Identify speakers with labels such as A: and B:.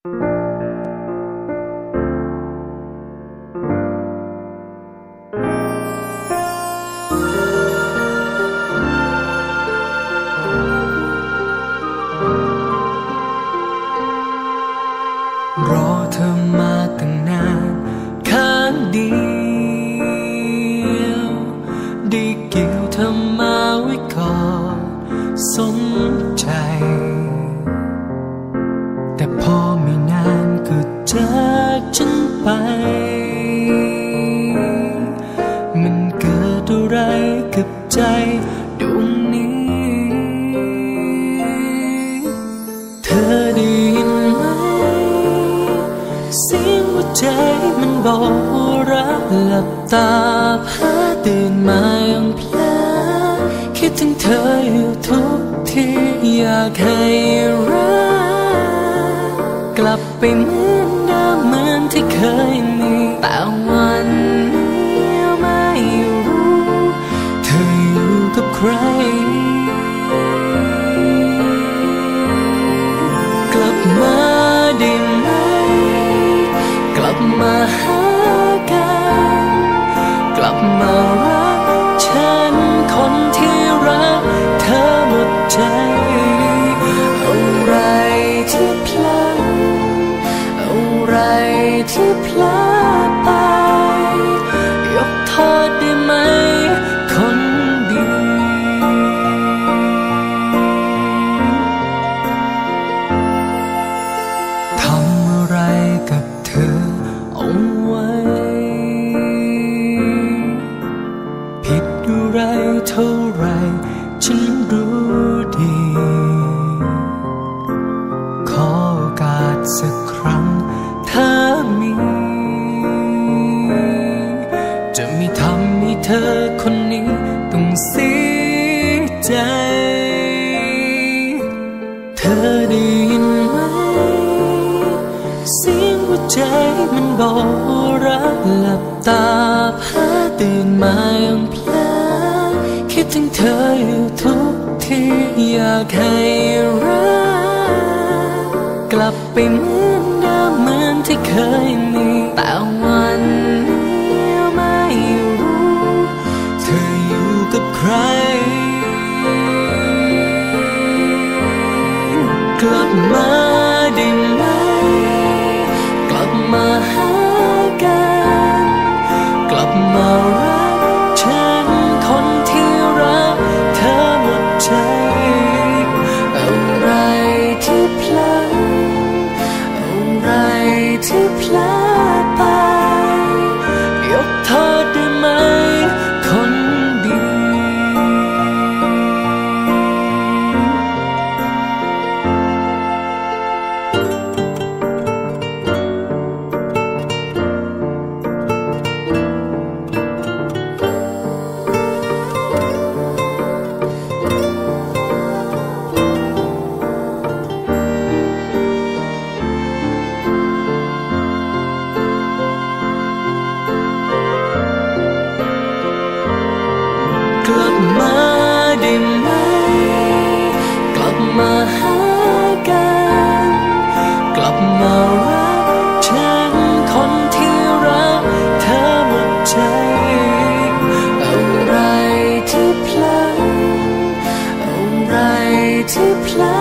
A: รอเธอมาตั้งนานข้างเดียวด้เกี่ยวเธอมาไว้ก่อนสนใจ แต่พอ จากฉันไป มันเกิดอะไรกับใจดวงนี้ เธอได้ยินไหม เสียงหัวใจมันบอกว่ารักหลับตาพาตื่นมาอย่างเพลอคิดถึงเธออยู่ทุกทีอยากให้รักกลับไปเหมือน เหมือนที่เคยมีแต่วันนี้ไม่รู้ เธออยู่กับใคร กลับมาได้ไหม กลับมาหากัน กลับมารักฉันคนที่รักเธอหมดใจ ที่พลาดไป ยกโทษได้ไหม คนดี ทำอะไรกับเธอเอาไว้ ผิดอะไรเท่าไร ฉันรู้ดี ขอโอกาสสักครั้ง อคนนี้ต้องเสียใจ เธอได้ยินไหม เสียงหัวใจมันบอกรักหลับตาพาตื่นมาอย่างเพลอคิดถึงเธออยู่ทุกทีอยากให้รัก กลับไปเหมือนเดิมเหมือนที่เคยมีแต่ กลับมา มาได้ไหม กลับมาหากัน กลับมารักฉันคนที่รักเธอหมดใจ อะไรที่พลังอะไรที่พลา